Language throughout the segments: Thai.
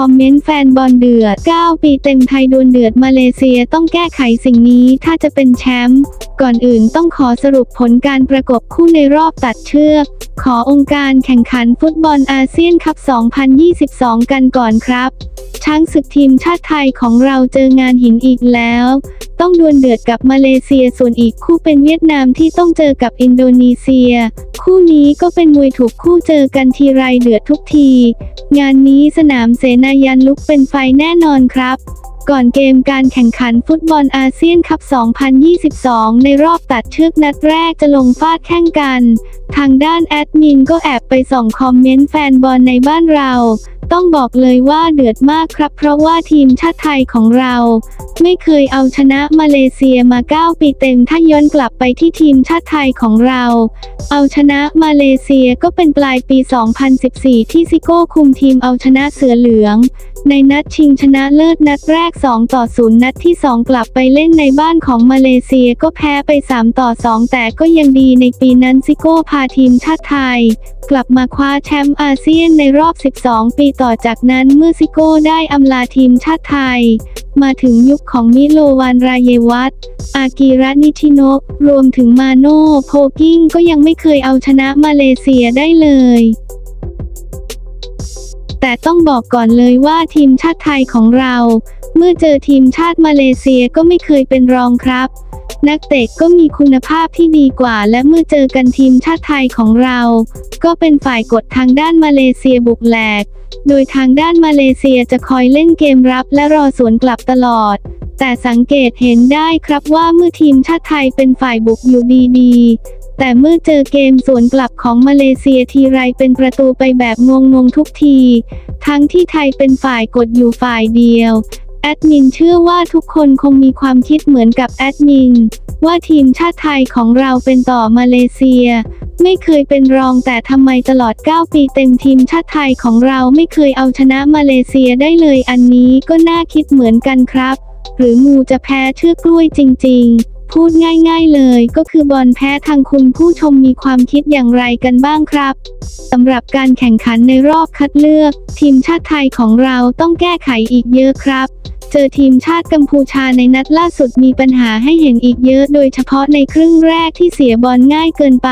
คอมเมนต์แฟนบอลเดือด 9 ปีเต็มไทยดวลเดือดมาเลเซียต้องแก้ไขสิ่งนี้ถ้าจะเป็นแชมป์ ก่อนอื่นต้องขอสรุปผลการประกบคู่ในรอบตัดเชือก ขอองค์การแข่งขันฟุตบอลอาเซียนคัพ 2022 กันก่อนครับ ช้างศึกทีมชาติไทยของเราเจองานหินอีกแล้ว ต้องดวลเดือดกับมาเลเซียส่วนอีกคู่เป็นเวียดนามที่ต้องเจอกับอินโดนีเซีย คู่นี้ก็เป็นมวยถูกคู่เจอกันทีไรเดือดทุกที งานนี้สนามเสนายันลุกเป็นไฟแน่นอนครับ ก่อนเกมการแข่งขันฟุตบอลอาเซียนคัพ 2022 ในรอบตัดเชือกนัดแรกจะลงฟาดแข่งกัน ทางด้านแอดมินก็แอบไปส่องคอมเมนต์แฟนบอลในบ้านเรา ต้องบอกเลยว่าเดือดมากครับ เพราะว่าทีมชาติไทยของเรา ไม่เคยเอาชนะมาเลเซียมา 9 ปีเต็มถ้าย้อนกลับไปที่ทีมชาติไทยของเรา เอาชนะมาเลเซียก็เป็นปลายปี 2014 ที่ซิโก้คุมทีมเอาชนะเสือเหลือง ในนัดชิงชนะเลิศนัดแรก 2 ต่อ 0 นัดที่ 2 กลับไปเล่นในบ้านของมาเลเซียก็แพ้ไป 3 ต่อ 2 แต่ก็ยังดีในปีนั้นซิโก้พาทีมชาติไทย กลับมาคว้าแชมป์อาเซียนในรอบ 12 ปีต่อจากนั้นเมื่อซิโก้ได้อำลาทีมชาติไทย มาถึงยุคของมิโลวานรายเยวัตอากิระนิชิโนะรวมถึงมาโน่โพกิ้งก็ยังไม่เคยเอาชนะมาเลเซียได้เลยแต่ต้องบอกก่อนเลยว่าทีมชาติไทยของเรา เมื่อเจอทีมชาติมาเลเซียก็ไม่เคยเป็นรองครับ นักเตะก็มีคุณภาพที่ดีกว่า และเมื่อเจอกันทีมชาติไทยของเรา ก็เป็นฝ่ายกดทางด้านมาเลเซียบุกแหลก โดยทางด้านมาเลเซียจะคอยเล่นเกมรับและรอสวนกลับตลอด แต่สังเกตเห็นได้ครับว่าเมื่อทีมชาติไทยเป็นฝ่ายบุกอยู่ดีๆ แต่เมื่อเจอเกมสวนกลับของมาเลเซียทีไรเป็นประตูไปแบบงงๆทุกที ทั้งที่ไทยเป็นฝ่ายกดอยู่ฝ่ายเดียว แอดมินเชื่อว่าทุกคนคงมีความคิดเหมือนกับแอดมิน ว่าทีมชาติไทยของเราเป็นต่อมาเลเซีย ไม่เคยเป็นรองแต่ทำไมตลอด 9 ปีเต็มทีมชาติไทยของเราไม่เคยเอาชนะมาเลเซียได้เลยอันนี้ก็น่าคิดเหมือนกันครับ หรืองูจะแพ้เชือกกล้วยจริง ๆพูดง่ายๆเลยก็คือบอลแพ้ทางคุณผู้ชมมีความคิดอย่างไรกันบ้างครับสำหรับการแข่งขันในรอบคัดเลือก ทีมชาติไทยของเราต้องแก้ไขอีกเยอะครับ จอทีมชาติกัมพูชาในนัดล่าสุดมีปัญหาให้เห็นอีกเยอะโดยเฉพาะในครึ่งแรกที่เสียบอลง่ายเกินไป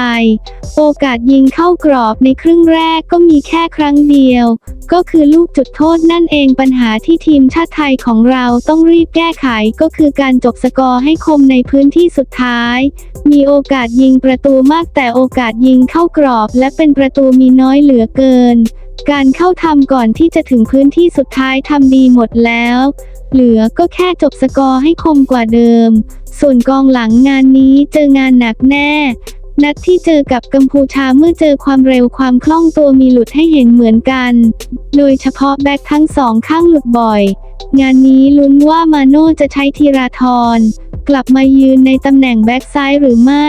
โอกาสยิงเข้ากรอบในครึ่งแรกก็มีแค่ครั้งเดียว ก็คือลูกจุดโทษนั่นเองปัญหาที่ทีมชาติไทยของเราต้องรีบแก้ไขก็คือการจบสกอร์ให้คมในพื้นที่สุดท้าย มีโอกาสยิงประตูมากแต่โอกาสยิงเข้ากรอบและเป็นประตูมีน้อยเหลือเกิน การเข้าทำก่อนที่จะถึงพื้นที่สุดท้ายทำดีหมดแล้ว เหลือก็แค่จบสกอร์ให้คมกว่าเดิม ส่วนกองหลังงานนี้เจองานหนักแน่ นัดที่เจอกับกัมพูชาเมื่อเจอความเร็วความคล่องตัวมีหลุดให้เห็นเหมือนกัน โดยเฉพาะแบ็คทั้งสองข้างหลุดบ่อย งานนี้ลุ้นว่ามาโน่จะใช้ธีราธรกลับมายืนในตำแหน่งแบ็คซ้ายหรือไม่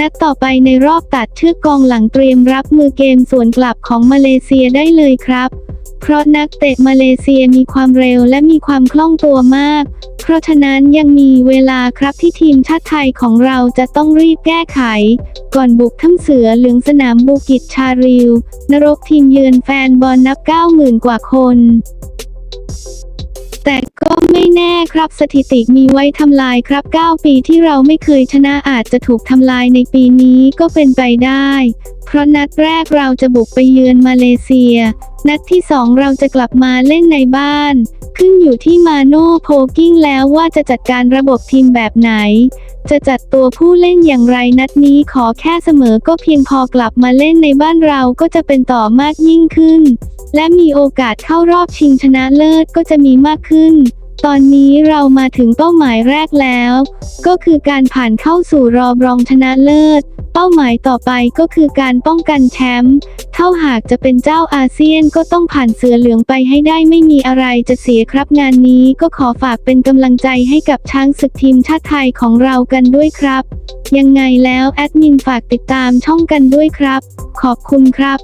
นัดต่อไปในรอบตัดเชือกกองหลังเตรียมรับมือเกมสวนกลับของมาเลเซียได้เลยครับ เพราะนักเตะมาเลเซียมีความเร็วและมีความคล่องตัวมาก เพราะฉะนั้นยังมีเวลาครับที่ทีมชาติไทยของเราจะต้องรีบแก้ไข ก่อนบุกทั้งเสือเหลืองสนามบูกิจชาริว นรกทีมเยือนแฟนบอลนับ 90,000 กว่าคน แต่ก็ม แน่ครับสถิติมีไว้ทำลายครับ 9 ปีที่เราไม่เคยชนะอาจจะถูกทำลายในปีนี้ก็เป็นไปได้ เพราะนัดแรกเราจะบุกไปเยือนมาเลเซีย นัดที่สองเราจะกลับมาเล่นในบ้าน ขึ้นอยู่ที่มาโน่โพกิ้งแล้วว่าจะจัดการระบบทีมแบบไหน จะจัดตัวผู้เล่นอย่างไรนัดนี้ขอแค่เสมอก็เพียงพอกลับมาเล่นในบ้านเราก็จะเป็นต่อมากยิ่งขึ้น และมีโอกาสเข้ารอบชิงชนะเลิศก็จะมีมากขึ้น ตอนนี้เรามาถึงเป้าหมายแรกแล้ว ก็คือการผ่านเข้าสู่รอบรองชนะเลิศ เป้าหมายต่อไปก็คือการป้องกันแชมป์เท่าหากจะเป็นเจ้าอาเซียนก็ต้องผ่านเสือเหลืองไปให้ได้ไม่มีอะไรจะเสียครับงานนี้ก็ขอฝากเป็นกำลังใจให้กับช้างศึกทีมชาติไทยของเรากันด้วยครับ ยังไงแล้วแอดมินฝากติดตามช่องกันด้วยครับ ขอบคุณครับ